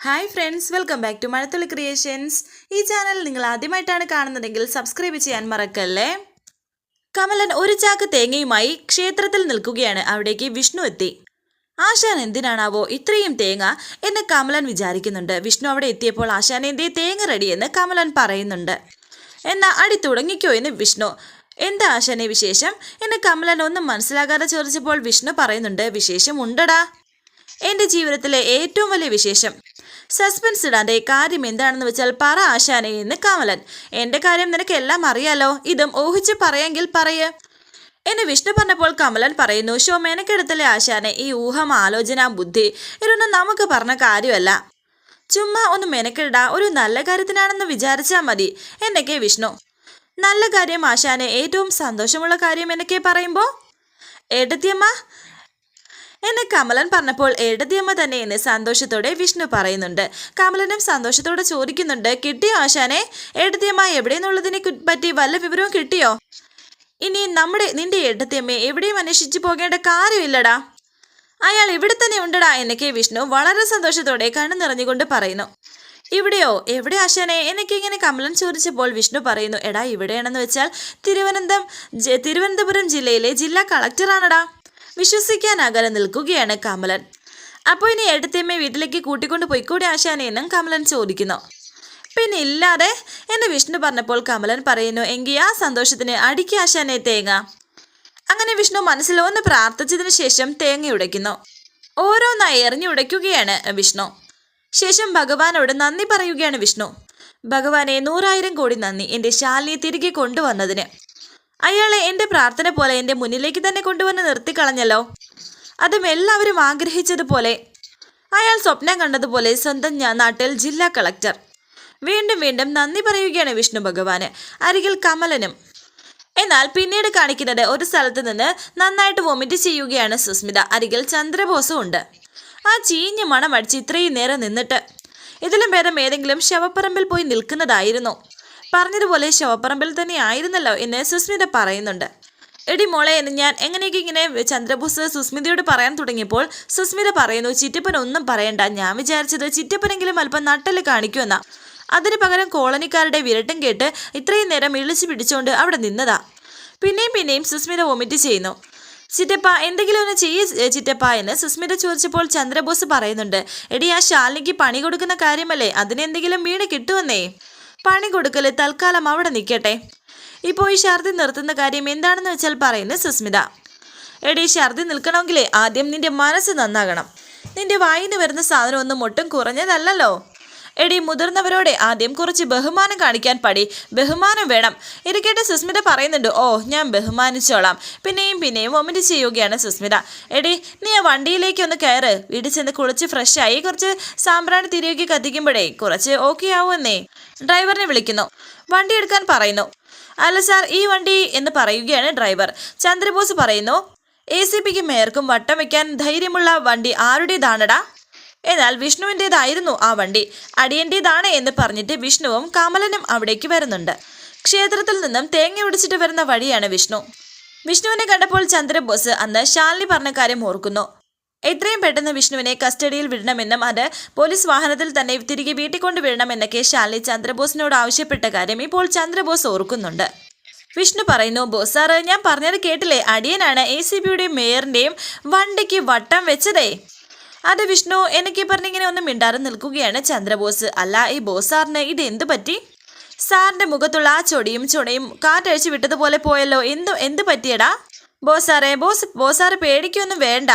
Hi friends welcome back to Mazhathulli creations ഈ channel നിങ്ങൾ ആദ്യമായിട്ടാണ് കാണുന്നതെങ്കിൽ സബ്സ്ക്രൈബ് ചെയ്യാൻ മറക്കല്ലേ? കമലൻ ഒരു ചാക്ക് തേങ്ങയുമായി ക്ഷേത്രത്തിൽ നിൽക്കുകയാണ്. അവിടേക്ക് വിഷ്ണു എത്തി. ആശാൻ എന്തിനാണാവോ ഇത്രയും തേങ്ങ എന്ന് കമലൻ വിചാരിക്കുന്നുണ്ട്. വിഷ്ണു അവിടെ എത്തിയപ്പോൾ ആശാൻ എന്തേ തേങ്ങ റെഡിയെന്ന് കമലൻ പറയുന്നുണ്ട്. എന്നാ അടി തുടങ്ങിക്കോ എന്ന് വിഷ്ണു. എന്താ ആശാനെ വിശേഷം? എന്ന് കമലൻ ഒന്നും മനസ്സിലാകാതെ ചോദിച്ചപ്പോൾ വിഷ്ണു പറയുന്നുണ്ട്. വിശേഷം ഉണ്ടടാ. എന്റെ ജീവിതത്തിലെ ഏറ്റവും വലിയ വിശേഷം. സസ്പെൻസ് ഇടാണ്ടേ കാര്യം എന്താണെന്ന് വെച്ചാൽ പറ ആശാനെ എന്ന് കമലൻ. എന്റെ കാര്യം നിനക്ക് എല്ലാം അറിയാലോ? ഇതും ഊഹിച്ച് പറയെങ്കിൽ പറയേ. എന്നെ വിഷ്ണു പറഞ്ഞപ്പോൾ കമലൻ പറയുന്നു ഷോ മേനക്കെടുത്തലെ ആശാനെ? ഈ ഊഹം ആലോചന ബുദ്ധി ഇതൊന്നും നമുക്ക് പറഞ്ഞ കാര്യമല്ല. ചുമ്മാ ഒന്ന് മെനക്കെടാ ഒരു നല്ല കാര്യത്തിനാണെന്ന് വിചാരിച്ചാൽ മതി. എന്നൊക്കെ വിഷ്ണു. നല്ല കാര്യം ആശാനെ ഏറ്റവും സന്തോഷമുള്ള കാര്യം എന്നൊക്കെ പറയുമ്പോ? ഏട്ടത്തിയമ്മ എന്ന് കമലൻ പറഞ്ഞപ്പോൾ എഴുതിയമ്മ തന്നെ എന്ന് സന്തോഷത്തോടെ വിഷ്ണു പറയുന്നുണ്ട്. കമലനും സന്തോഷത്തോടെ ചോദിക്കുന്നുണ്ട് കിട്ടിയോ ആശാനെ? എഴുതിയമ്മ എവിടെയെന്നുള്ളതിനെ പറ്റി വല്ല വിവരവും കിട്ടിയോ? ഇനി നമ്മുടെ നിന്റെ എഴുത്തിയമ്മയെ എവിടെയും അന്വേഷിച്ചു പോകേണ്ട കാര്യമില്ലടാ. അയാൾ ഇവിടെ തന്നെ ഉണ്ടടാ എന്നൊക്കെ വിഷ്ണു വളരെ സന്തോഷത്തോടെ കണ്ണു നിറഞ്ഞുകൊണ്ട് പറയുന്നു. ഇവിടെയോ? എവിടെ ആശാനെ? എന്നൊക്കെ ഇങ്ങനെ കമലൻ ചോദിച്ചപ്പോൾ വിഷ്ണു പറയുന്നു എടാ ഇവിടെയാണെന്ന് വെച്ചാൽ തിരുവനന്തം തിരുവനന്തപുരം ജില്ലയിലെ ജില്ലാ കളക്ടറാണടാ. വിശ്വസിക്കാനാകാതെ നിൽക്കുകയാണ് കമലൻ. അപ്പോൾ ഇനി എടുത്തമ്മയെ വീട്ടിലേക്ക് കൂട്ടിക്കൊണ്ട് പോയിക്കൂടെ ആശാനെ എന്നും കമലൻ ചോദിക്കുന്നു. പിന്നെ ഇല്ലാതെ എന്ന് വിഷ്ണു പറഞ്ഞപ്പോൾ കമലൻ പറയുന്നു എങ്കിൽ ആ സന്തോഷത്തിന് അടിക്ക് ആശാനെ തേങ്ങ. അങ്ങനെ വിഷ്ണു മനസ്സിൽ ഒന്ന് പ്രാർത്ഥിച്ചതിന് ശേഷം തേങ്ങ ഉടയ്ക്കുന്നു. ഓരോന്നായി എറിഞ്ഞു ഉടയ്ക്കുകയാണ് വിഷ്ണു. ശേഷം ഭഗവാനോട് നന്ദി പറയുകയാണ് വിഷ്ണു. ഭഗവാനെ നൂറായിരം കോടി നന്ദി. എന്റെ ശാലിനിയെ തിരികെ കൊണ്ടുവന്നതിന്. അയാളെ എന്റെ പ്രാർത്ഥന പോലെ എന്റെ മുന്നിലേക്ക് തന്നെ കൊണ്ടുവന്ന് നിർത്തിക്കളഞ്ഞല്ലോ. അതും എല്ലാവരും ആഗ്രഹിച്ചതുപോലെ. അയാൾ സ്വപ്നം കണ്ടതുപോലെ സ്വന്തം നാട്ടിൽ ജില്ലാ കളക്ടർ. വീണ്ടും വീണ്ടും നന്ദി പറയുകയാണ് വിഷ്ണു ഭഗവാന് അരികിൽ കമലനും. എന്നാൽ പിന്നീട് കാണിക്കുന്നത് ഒരു സ്ഥലത്ത് നിന്ന് നന്നായിട്ട് വൊമിറ്റ് ചെയ്യുകയാണ് സുസ്മിത. അരികിൽ ചന്ദ്രബോസും ഉണ്ട്. ആ ചീഞ്ഞ മണം അടിച്ച് ഇത്രയും നേരം നിന്നിട്ട് ഇതിലും ഭേദം ഏതെങ്കിലും ശവപ്പറമ്പിൽ പോയി നിൽക്കുന്നതായിരുന്നു. പറഞ്ഞതുപോലെ ശവപ്പറമ്പിൽ തന്നെ ആയിരുന്നല്ലോ എന്ന് സുസ്മിത പറയുന്നുണ്ട്. എടി മോളെ എന്ന് ഞാൻ എങ്ങനെയൊക്കെ ഇങ്ങനെ ചന്ദ്രബോസ് സുസ്മിതയോട് പറയാൻ തുടങ്ങിയപ്പോൾ സുസ്മിത പറയുന്നു ചിറ്റപ്പൻ ഒന്നും പറയണ്ട. ഞാൻ വിചാരിച്ചത് ചിറ്റപ്പനെങ്കിലും അല്പം നട്ടൽ കാണിക്കുമെന്നാ അതിന് പകരം കോളനിക്കാരുടെ വിരട്ടും കേട്ട് ഇത്രയും നേരം ഇളിച്ചു പിടിച്ചുകൊണ്ട് അവിടെ നിന്നതാ. പിന്നെയും പിന്നെയും സുസ്മിത വൊമിറ്റ് ചെയ്യുന്നു. ചിറ്റപ്പ എന്തെങ്കിലും ഒന്ന് ചെയ്യ ചിറ്റപ്പ എന്ന് സുസ്മിത ചോദിച്ചപ്പോൾ ചന്ദ്രബോസ് പറയുന്നുണ്ട് എടി ആ ശാലിനിക്ക് പണി കൊടുക്കുന്ന കാര്യമല്ലേ? അതിനെന്തെങ്കിലും വീട് കിട്ടുമെന്നേ. പണി കൊടുക്കൽ തൽക്കാലം അവിടെ നിൽക്കട്ടെ. ഇപ്പോൾ ഈ ഛർദി നിർത്തുന്ന കാര്യം എന്താണെന്ന് വെച്ചാൽ പറയുന്നു സുസ്മിത. എടി ഛർദി നിൽക്കണമെങ്കിലേ ആദ്യം നിന്റെ മനസ്സ് നന്നാകണം. നിന്റെ വായിന്ന് വരുന്ന സാധനം ഒന്നും ഒട്ടും കുറഞ്ഞതല്ലല്ലോ. എടി മുതിർന്നവരോടെ ആദ്യം കുറച്ച് ബഹുമാനം കാണിക്കാൻ പടി. ബഹുമാനം വേണം. ഇരിക്കട്ടെ സുസ്മിത പറയുന്നുണ്ട് ഓ ഞാൻ ബഹുമാനിച്ചോളാം. പിന്നെയും പിന്നെയും വൊമിറ്റ് ചെയ്യുകയാണ് സുസ്മിത. എടി നീ ആ വണ്ടിയിലേക്ക് ഒന്ന് കയറ്. വീട്ടിൽ ചെന്ന് കുളിച്ച് ഫ്രഷായി കുറച്ച് സാമ്പ്രാണി തിരികെ കത്തിക്കുമ്പോഴേ കുറച്ച് ഓക്കെ ആവുമെന്നേ. ഡ്രൈവറിനെ വിളിക്കുന്നു. വണ്ടി എടുക്കാൻ പറയുന്നു. അല്ല സാർ ഈ വണ്ടി എന്ന് പറയുകയാണ് ഡ്രൈവർ. ചന്ദ്രബോസ് പറയുന്നു എ സി പിക്ക് മേയർക്കും വട്ടം വയ്ക്കാൻ ധൈര്യമുള്ള വണ്ടി ആരുടേതാണടാ? എന്നാൽ വിഷ്ണുവിന്റെതായിരുന്നു ആ വണ്ടി. അടിയന്റേതാണ് എന്ന് പറഞ്ഞിട്ട് വിഷ്ണുവും കമലനും അവിടേക്ക് വരുന്നുണ്ട്. ക്ഷേത്രത്തിൽ നിന്നും തേങ്ങ ഒടിച്ചിട്ട് വരുന്ന വഴിയാണ് വിഷ്ണു. വിഷ്ണുവിനെ കണ്ടപ്പോൾ ചന്ദ്രബോസ് അന്ന് ശാലിനി പറഞ്ഞ കാര്യം ഓർക്കുന്നു. എത്രയും പെട്ടെന്ന് വിഷ്ണുവിനെ കസ്റ്റഡിയിൽ വിടണമെന്നും അത് പോലീസ് വാഹനത്തിൽ തന്നെ തിരികെ വീട്ടിൽ കൊണ്ടുവിടണമെന്നൊക്കെ ശാലിനി ചന്ദ്രബോസിനോട് ആവശ്യപ്പെട്ട കാര്യം ഇപ്പോൾ ചന്ദ്രബോസ് ഓർക്കുന്നുണ്ട്. വിഷ്ണു പറയുന്നു ബോസ് സാറ് ഞാൻ പറഞ്ഞത് കേട്ടില്ലേ? അടിയനാണ് എ സി ബിയുടെയും മേയറിന്റെയും വണ്ടിക്ക് വട്ടം വെച്ചതേ. അത് വിഷ്ണു എനിക്ക് പറഞ്ഞിങ്ങനെ ഒന്നും മിണ്ടാതെ നിൽക്കുകയാണ് ചന്ദ്രബോസ്. അല്ല ഈ ബോസ് സാറിന് ഇത് എന്തു പറ്റി? സാറിന്റെ മുഖത്തുള്ള ആ ചൊടിയും ചുണയും കാറ്റഴിച്ചു വിട്ടതുപോലെ പോയല്ലോ. എന്തു എന്ത് പറ്റിയടാ? ബോസ് ബോസ് ബോസ് സാറ് പേടിക്കൊന്നും വേണ്ട.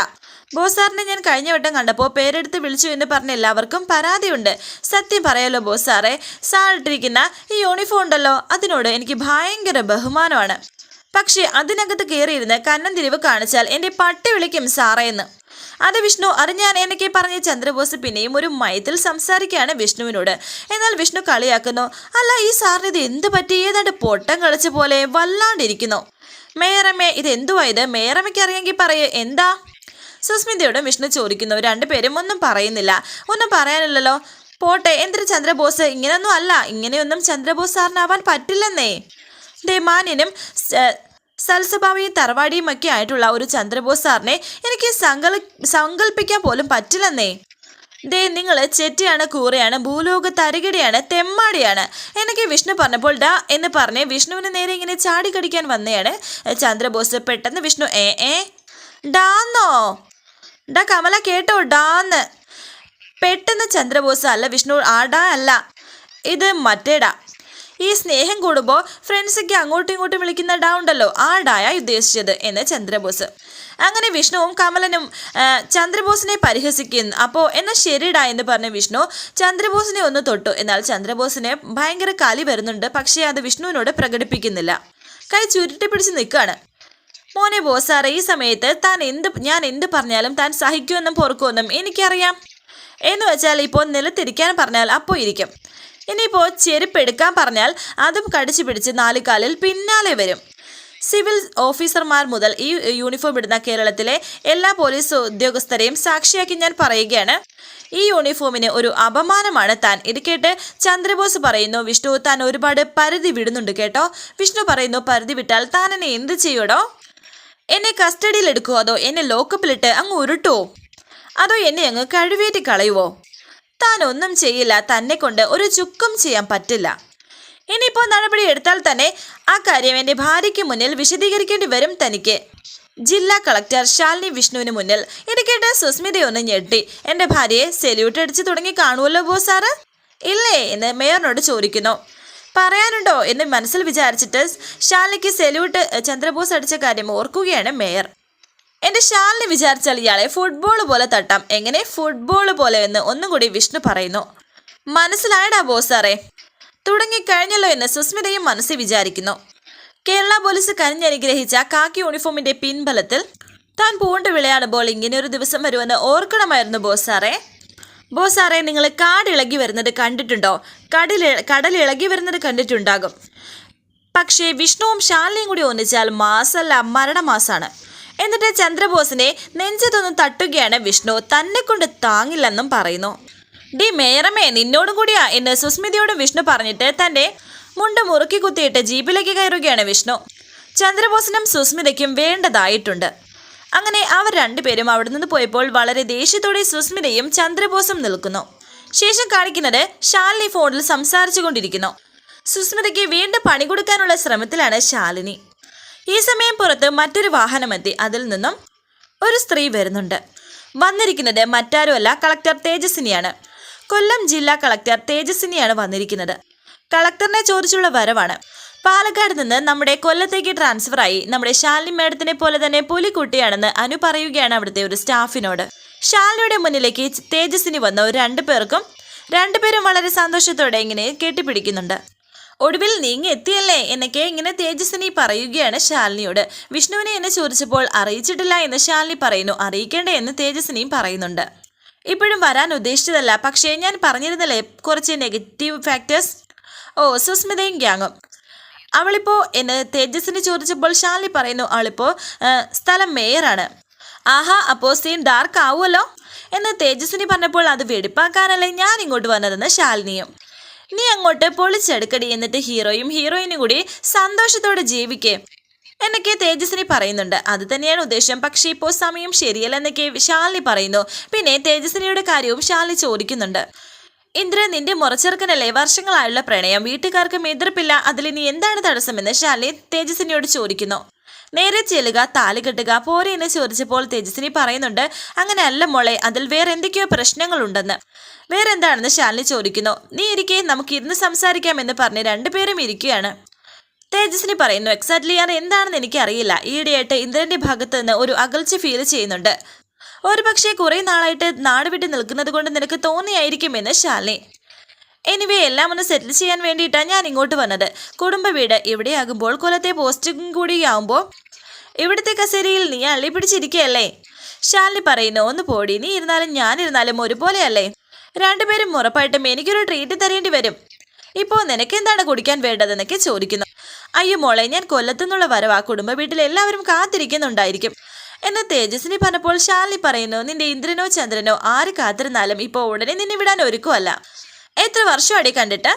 ബോസാറിനെ സാറിനെ ഞാൻ കഴിഞ്ഞ വട്ടം കണ്ടപ്പോൾ പേരെടുത്ത് വിളിച്ചു എന്ന് പറഞ്ഞ എല്ലാവർക്കും പരാതിയുണ്ട്. സത്യം പറയാലോ ബോസ് സാറേ സാർ ഇട്ടിരിക്കുന്ന ഈ യൂണിഫോം ഉണ്ടല്ലോ അതിനോട് എനിക്ക് ഭയങ്കര ബഹുമാനമാണ്. പക്ഷേ അതിനകത്ത് കയറിയിരുന്ന് കന്നം തിരിവ് കാണിച്ചാൽ എന്റെ പട്ടി വിളിക്കും സാറേ എന്ന്. അത് വിഷ്ണു അത് ഞാൻ എന്നൊക്കെ പറഞ്ഞ ചന്ദ്രബോസ് പിന്നെയും ഒരു മയത്തിൽ സംസാരിക്കുകയാണ് വിഷ്ണുവിനോട്. എന്നാൽ വിഷ്ണു കളിയാക്കുന്നു അല്ല ഈ സാറിന് ഇത് എന്ത് പറ്റി? ഏതാണ്ട് പൊട്ടം കളിച്ച പോലെ വല്ലാണ്ടിരിക്കുന്നു. മേയറമ്മേ ഇത് എന്തുവാ ഇത്? മേയറമ്മയ്ക്ക് അറിയാമെങ്കിൽ പറയേ. എന്താ? സുസ്മിതയോടും വിഷ്ണു ചോദിക്കുന്നു. രണ്ടുപേരും ഒന്നും പറയുന്നില്ല. ഒന്നും പറയാനില്ലല്ലോ. പോട്ടെ എന്തിന് ചന്ദ്രബോസ്? ഇങ്ങനെയൊന്നും അല്ല. ഇങ്ങനെയൊന്നും ചന്ദ്രബോസ് സാറിനാവാൻ പറ്റില്ലെന്നേ. ദേ മാന്യനും സ- സൽസ്വഭാവിയും തറവാടിയും ഒക്കെ ആയിട്ടുള്ള ഒരു ചന്ദ്രബോസ് സാറിനെ എനിക്ക് സങ്കൽ സങ്കല്പിക്കാൻ പോലും പറ്റില്ലെന്നേ. ദേ നിങ്ങൾ ചെറ്റിയാണ് കൂറയാണ് ഭൂലോക തരികിടയാണ് തെമ്മാടിയാണ്. എനിക്ക് വിഷ്ണു പറഞ്ഞപ്പോൾ ഡാ എന്ന് പറഞ്ഞ് വിഷ്ണുവിന് നേരെ ഇങ്ങനെ ചാടിക്കടിക്കാൻ കടിക്കാൻ വന്നതാണ് ചന്ദ്രബോസ്. പെട്ടെന്ന് വിഷ്ണു ഏ ഏ ഡാന്നോ? ഡാ കമല കേട്ടോ ഡാന്ന്. പെട്ടെന്ന് ചന്ദ്രബോസ് അല്ല വിഷ്ണു ആ ഡാ അല്ല. ഇത് മറ്റേടാ ഈ സ്നേഹം കൂടുമ്പോൾ ഫ്രണ്ട്സൊക്കെ അങ്ങോട്ടും ഇങ്ങോട്ടും വിളിക്കുന്ന ഡാ ഉണ്ടല്ലോ. ആ ഡായ ഉദ്ദേശിച്ചത് എന്ന് ചന്ദ്രബോസ്. അങ്ങനെ വിഷ്ണുവും കമലനും ചന്ദ്രബോസിനെ പരിഹസിക്കുന്നു അപ്പോൾ എന്നാൽ ശരിടാ എന്ന് പറഞ്ഞ വിഷ്ണു ചന്ദ്രബോസിനെ ഒന്ന് തൊട്ടു. എന്നാൽ ചന്ദ്രബോസിനെ ഭയങ്കര കലി വരുന്നുണ്ട്. പക്ഷേ അത് വിഷ്ണുവിനോട് പ്രകടിപ്പിക്കുന്നില്ല. കൈ ചുരുട്ടി പിടിച്ച് നിൽക്കുകയാണ് മോനെ ബോസാറെ ഈ സമയത്ത് താൻ എന്ത് ഞാൻ എന്ത് പറഞ്ഞാലും താൻ സഹിക്കുമെന്നും പൊറുക്കുമെന്നും എനിക്കറിയാം. എന്ന് വെച്ചാൽ ഇപ്പോൾ നിലത്തിരിക്കാൻ പറഞ്ഞാൽ അപ്പോൾ ഇരിക്കും. ഇനിയിപ്പോൾ ചെരുപ്പ് എടുക്കാൻ പറഞ്ഞാൽ അതും കടിച്ചു പിടിച്ച് നാലുകാലിൽ പിന്നാലെ വരും. സിവിൽ ഓഫീസർമാർ മുതൽ ഈ യൂണിഫോം ഇടുന്ന കേരളത്തിലെ എല്ലാ പോലീസ് ഉദ്യോഗസ്ഥരെയും സാക്ഷിയാക്കി ഞാൻ പറയുകയാണ്. ഈ യൂണിഫോമിന് ഒരു അപമാനമാണ് താൻ. ഇത് കേട്ട് ചന്ദ്രബോസ് പറയുന്നു വിഷ്ണു താൻ ഒരുപാട് പരിധി വിടുന്നുണ്ട് കേട്ടോ. വിഷ്ണു പറയുന്നു പരിധി വിട്ടാൽ താൻ എന്നെ എന്ത് ചെയ്യൂടോ? എന്നെ കസ്റ്റഡിയിൽ എടുക്കുമോ അതോ എന്നെ ലോക്കപ്പിലിട്ട് അങ്ങ് ഉരുട്ടുവോ? അതോ എന്നെ അങ്ങ് കഴിവേറ്റി കളയുവോ? താൻ ഒന്നും ചെയ്യില്ല. തന്നെ കൊണ്ട് ഒരു ചുക്കും ചെയ്യാൻ പറ്റില്ല. ഇനിയിപ്പോൾ നടപടി എടുത്താൽ തന്നെ ആ കാര്യം എന്റെ ഭാര്യയ്ക്ക് മുന്നിൽ വിശദീകരിക്കേണ്ടി വരും തനിക്ക്. ജില്ലാ കളക്ടർ ശാലിനി വിഷ്ണുവിന് മുന്നിൽ. ഇത് കേട്ട സുസ്മിതയൊന്ന് ഞെട്ടി. എന്റെ ഭാര്യയെ സെല്യൂട്ട് അടിച്ച് തുടങ്ങി കാണുമല്ലോ ബോ സാറ്? ഇല്ലേ എന്ന് മേയറിനോട് ചോദിക്കുന്നു. പറയാനുണ്ടോ എന്ന് മനസ്സിൽ വിചാരിച്ചിട്ട് ശാലിനിക്ക് സെല്യൂട്ട് ചന്ദ്രബോസ് അടിച്ച കാര്യം ഓർക്കുകയാണ് മേയർ. എന്റെ ശാലിനി വിചാരിച്ചാൽ ഇയാളെ ഫുട്ബോൾ പോലെ തട്ടാം. എങ്ങനെ ഫുട്ബോൾ പോലെ എന്ന് ഒന്നും കൂടി വിഷ്ണു പറയുന്നു. മനസ്സിലായടാ ബോസാറേ തുടങ്ങി കഴിഞ്ഞല്ലോ എന്ന് സുസ്മിതയും മനസ്സിൽ വിചാരിക്കുന്നു. കേരള പോലീസ് കനിഞ്ഞനുഗ്രഹിച്ച കാക്കി യൂണിഫോമിന്റെ പിൻബലത്തിൽ താൻ പൂണ്ട് വിളയാടുമ്പോൾ ഇങ്ങനെ ഒരു ദിവസം വരുമെന്ന് ഓർക്കണമായിരുന്നു ബോസാറേ ബോസാറെ നിങ്ങൾ കാടിളകി വരുന്നത് കണ്ടിട്ടുണ്ടോ? കടൽ കടലിളകി വരുന്നത് കണ്ടിട്ടുണ്ടാകും. പക്ഷേ വിഷ്ണുവും ശാലിനിയും കൂടി ഒന്നിച്ചാൽ മാസല്ല മരണമാസാണ്. എന്നിട്ട് ചന്ദ്രബോസിനെ നെഞ്ചത്തൊന്നും തട്ടുകയാണ് വിഷ്ണു. തന്നെ കൊണ്ട് താങ്ങില്ലെന്നും പറയുന്നു. ഡി മേയറമേ നിന്നോടും കൂടിയാ എന്ന് സുസ്മിതയോടും വിഷ്ണു പറഞ്ഞിട്ട് തന്റെ മുണ്ട് മുറുക്കി കുത്തിയിട്ട് ജീപ്പിലേക്ക് കയറുകയാണ് വിഷ്ണു. ചന്ദ്രബോസിനും സുസ്മിതയ്ക്കും വേണ്ടതായിട്ടുണ്ട്. അങ്ങനെ അവർ രണ്ടുപേരും അവിടെ നിന്ന് പോയപ്പോൾ വളരെ ദേഷ്യത്തോടെ സുസ്മിതയും ചന്ദ്രബോസും നിൽക്കുന്നു. ശേഷം കാണിക്കുന്നത് ശാലിനി ഫോണിൽ സംസാരിച്ചു കൊണ്ടിരിക്കുന്നു സുസ്മിതയ്ക്ക് വീണ്ടും പണി കൊടുക്കാനുള്ള ശ്രമത്തിലാണ് ശാലിനി. ഈ സമയം പുറത്ത് മറ്റൊരു വാഹനമെത്തി. അതിൽ നിന്നും ഒരു സ്ത്രീ വരുന്നുണ്ട്. വന്നിരിക്കുന്നത് മറ്റാരുമല്ല കളക്ടർ തേജസ്വിനിയാണ്. കൊല്ലം ജില്ലാ കളക്ടർ തേജസ്വിനിയാണ് വന്നിരിക്കുന്നത്. കളക്ടറിനെ ചോദിച്ചുള്ള വരവാണ്. പാലക്കാട് നിന്ന് നമ്മുടെ കൊല്ലത്തേക്ക് ട്രാൻസ്ഫറായി നമ്മുടെ ശാലിനി മേഡത്തിനെ പോലെ തന്നെ പുലിക്കുട്ടിയാണെന്ന് അനു പറയുകയാണ് അവിടുത്തെ ഒരു സ്റ്റാഫിനോട്. ശാലിനിയുടെ മുന്നിലേക്ക് തേജസ്വിനി വന്ന രണ്ടു പേർക്കും രണ്ടുപേരും വളരെ സന്തോഷത്തോടെ ഇങ്ങനെ കെട്ടിപ്പിടിക്കുന്നുണ്ട്. ഒടുവിൽ നീങ്ങി എത്തിയല്ലേ എന്നൊക്കെ ഇങ്ങനെ തേജസ്വിനി പറയുകയാണ് ശാലിനിയോട്. വിഷ്ണുവിനെ എന്നെ ചോദിച്ചപ്പോൾ അറിയിച്ചിട്ടില്ല എന്ന് ശാലിനി പറയുന്നു. അറിയിക്കേണ്ടേ എന്ന് തേജസ്വിനിയും പറയുന്നുണ്ട്. ഇപ്പോഴും വരാൻ ഉദ്ദേശിച്ചതല്ല. പക്ഷേ ഞാൻ പറഞ്ഞിരുന്നല്ലേ കുറച്ച് നെഗറ്റീവ് ഫാക്ടേഴ്സ് ഓ സുസ്മിതയും ഗ്യാങ്ങും. അവളിപ്പോൾ എന്നെ തേജസ്വിനി ചോദിച്ചപ്പോൾ ശാലിനി പറയുന്നു അവളിപ്പോൾ സ്ഥലം മേയറാണ്. ആഹാ അപ്പോൾ സീൻ ഡാർക്ക് ആവുമല്ലോ? എന്ന് തേജസ്വിനി പറഞ്ഞപ്പോൾ അത് വെടിപ്പാക്കാനല്ലേ ഞാൻ ഇങ്ങോട്ട് വന്നതെന്ന് ശാലിനിയും. നീ അങ്ങോട്ട് പൊളിച്ചെടുക്കടി എന്നിട്ട് ഹീറോയും ഹീറോയിനും കൂടി സന്തോഷത്തോടെ ജീവിക്കേ. എന്നൊക്കെ തേജസ്വിനി പറയുന്നുണ്ട്. അത് തന്നെയാണ് ഉദ്ദേശം. പക്ഷേ ഇപ്പോൾ സമയം ശരിയല്ല എന്നൊക്കെ ശാലിനി പറയുന്നു. പിന്നെ തേജസ്വിനിയുടെ കാര്യവും ശാലിനി ചോദിക്കുന്നുണ്ട്. ഇന്ദ്ര നിന്റെ മുറച്ചെറുക്കനല്ലേ? വർഷങ്ങളായുള്ള പ്രണയം. വീട്ടുകാർക്കും എതിർപ്പില്ല. അതിൽ അതിലിനി എന്താണ് തടസ്സമെന്ന് ശാലിനി തേജസ്വിനിയോട് ചോദിക്കുന്നു. നേരെ ചെല്ലുക താലി കെട്ടുക പോരെ എന്ന് ചോദിച്ചപ്പോൾ തേജസ്വിനി പറയുന്നുണ്ട് അങ്ങനെ അല്ല മോളെ അതിൽ വേറെ എന്തൊക്കെയോ പ്രശ്നങ്ങളുണ്ടെന്ന്. വേറെ എന്താണെന്ന് ശാലിനി ചോദിക്കുന്നു. നീ ഇരിക്കെ നമുക്ക് ഇരുന്ന് സംസാരിക്കാമെന്ന് പറഞ്ഞ് രണ്ടുപേരും ഇരിക്കുകയാണ്. തേജസ്വിനി പറയുന്നു എക്സാക്ട്ലി ഞാൻ എന്താണെന്ന് എനിക്കറിയില്ല. ഈയിടെയായിട്ട് ഇന്ദ്രന്റെ ഭാഗത്ത് നിന്ന് ഒരു അകൽച്ച ഫീൽ ചെയ്യുന്നുണ്ട്. ഒരു പക്ഷേ കുറെ നാളായിട്ട് നാട് വിട്ട് നിൽക്കുന്നത് കൊണ്ട് നിനക്ക് തോന്നിയായിരിക്കുമെന്ന് ശാലിനി. എനിവേ എല്ലാം ഒന്ന് സെറ്റിൽ ചെയ്യാൻ വേണ്ടിയിട്ടാണ് ഞാൻ ഇങ്ങോട്ട് വന്നത്. കുടുംബ വീട് ഇവിടെയാകുമ്പോൾ കൊലത്തെ പോസ്റ്റും കൂടിയാവുമ്പോൾ ഇവിടുത്തെ കസേരയിൽ നീ അള്ളി പിടിച്ചിരിക്കുകയല്ലേ ശാലിനി പറയുന്നു ഒന്ന് പോടി നീ ഇരുന്നാലും ഞാൻ ഇരുന്നാലും ഒരുപോലെയല്ലേ? രണ്ടുപേരും ഉറപ്പായിട്ടും എനിക്കൊരു ട്രീറ്റ് തരേണ്ടി വരും. ഇപ്പോൾ നിനക്കെന്താണ് കുടിക്കാൻ വേണ്ടതെന്നൊക്കെ ചോദിക്കുന്നു. അയ്യോ മോളെ ഞാൻ കൊല്ലത്തുനിന്നുള്ള ആ കുടുംബ വീട്ടിൽ എല്ലാവരും കാത്തിരിക്കുന്നുണ്ടായിരിക്കും. എന്ന് തേജസ്വിനി പറഞ്ഞപ്പോൾ ശാലിനി പറയുന്നു നിന്റെ ഇന്ദ്രനോ ചന്ദ്രനോ ആര് കാത്തിരുന്നാലും ഇപ്പോൾ ഉടനെ നിന്നെ വിടാൻ ഒരുക്കുമല്ല എത്ര വർഷമാടി കണ്ടിട്ട്?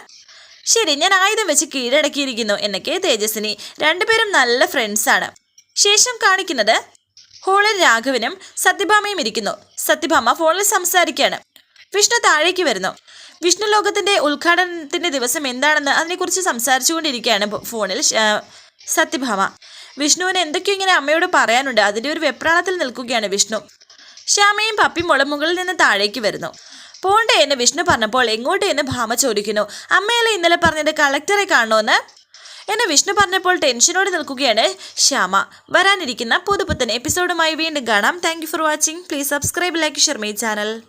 ശരി ഞാൻ ആയുധം വെച്ച് കീഴടക്കിയിരിക്കുന്നു എന്നൊക്കെ തേജസ്വിനി രണ്ടുപേരും നല്ല ഫ്രണ്ട്സാണ് ശേഷം കാണിക്കുന്നത് ഹോളിൽ രാഘവനും സത്യഭാമയും ഇരിക്കുന്നു. സത്യഭാമ ഫോണിൽ സംസാരിക്കുകയാണ് വിഷ്ണു താഴേക്ക് വരുന്നു. വിഷ്ണു ലോകത്തിന്റെ ഉദ്ഘാടനത്തിന്റെ ദിവസം എന്താണെന്ന് അതിനെക്കുറിച്ച് സംസാരിച്ചുകൊണ്ടിരിക്കുകയാണ് ഫോണിൽ സത്യഭാമ. വിഷ്ണുവിന് എന്തൊക്കെയോ ഇങ്ങനെ അമ്മയോട് പറയാനുണ്ട്. അതിന്റെ ഒരു വെപ്രാളത്തിൽ നിൽക്കുകയാണ് വിഷ്ണു. ശ്യാമയും പപ്പിയും മുളമുകളിൽ നിന്ന് താഴേക്ക് വരുന്നു. പോണ്ടേ എന്ന് വിഷ്ണു പറഞ്ഞപ്പോൾ എങ്ങോട്ട് എന്ന് ഭാമ ചോദിക്കുന്നു. അമ്മയല്ലേ ഇന്നലെ പറഞ്ഞത് കളക്ടറെ കാണണമെന്ന് എന്നെ വിഷ്ണു പറഞ്ഞപ്പോൾ ടെൻഷനോടെ നിൽക്കുകയാണ് ശ്യാമ. വരാനിരിക്കുന്ന പുതുപുത്തൻ എപ്പിസോഡുമായി വീണ്ടും കാണാം. Thank for watching please subscribe like share channel